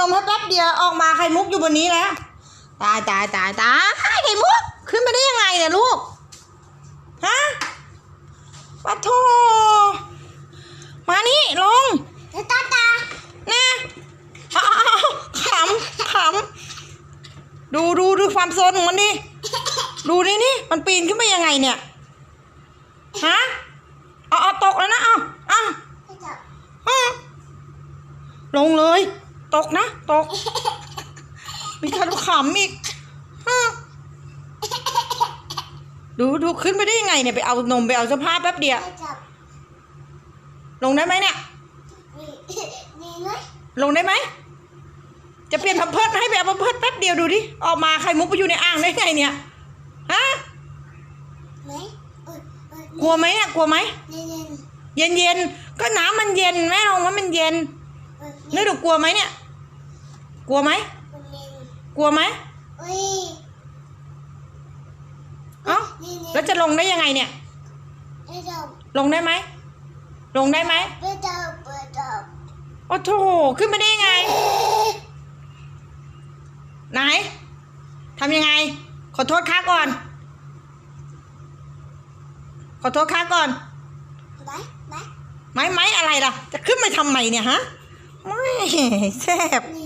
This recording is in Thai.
นมให้แป๊บเดียวออกมาไข่มุกอยู่บนนี้แล้ว ตายตายตายตายไข่มุก ขึ้นมาได้ยังไงเนี่ยลูก ฮะปัดโทมานี่ลงตาตานะอ้าวขำขำดูดูดูความโซนของมันดิ ดูนี่นี่มันปีนขึ้นมายังไงเนี่ย ฮะเอาเอาตกแล้วนะ เอาเอาไม่จับเอาลงเลย ตกนะ ตก มีการขำอีกฮะดูดูขึ้นไปได้ยังไงเนี่ยไปเอานมไปเอาเสื้อผ้าแป๊บเดียวไม่จับลงได้ไหมเนี่ย นี่นี่ไหมลงได้ไหม จะเปลี่ยนพัมเพิร์ดให้ไปเอาพัมเพิร์ดแป๊บเดียวดูดิ ออกมาไข่มุกไปอยู่ในอ่างได้ไงเนี่ย ฮะ ไหมเออเออกลัวไหมเนี่ยกลัวไหม นี่นี่เย็นเย็นๆก็น้ำมันเย็นแม่ลองว่ามันเย็น เออนี่ดูกลัวไหมเนี่ย กลัวไหมนี่กลัวไหมอุ้ยเอ้านี่นี่แล้วจะลงได้ยังไงเนี่ยไม่จับลงได้ไหม ลงได้ไหมไม่จับไม่จับโอ้โถขึ้นมาได้ยังไง ไหนทำยังไง ขอโทษค้าก่อน ขอโทษค้าก่อนไหมไหมไม้ไม้อะไรล่ะ จะขึ้นมาทำไมเนี่ยฮะไม่แซ่บนี่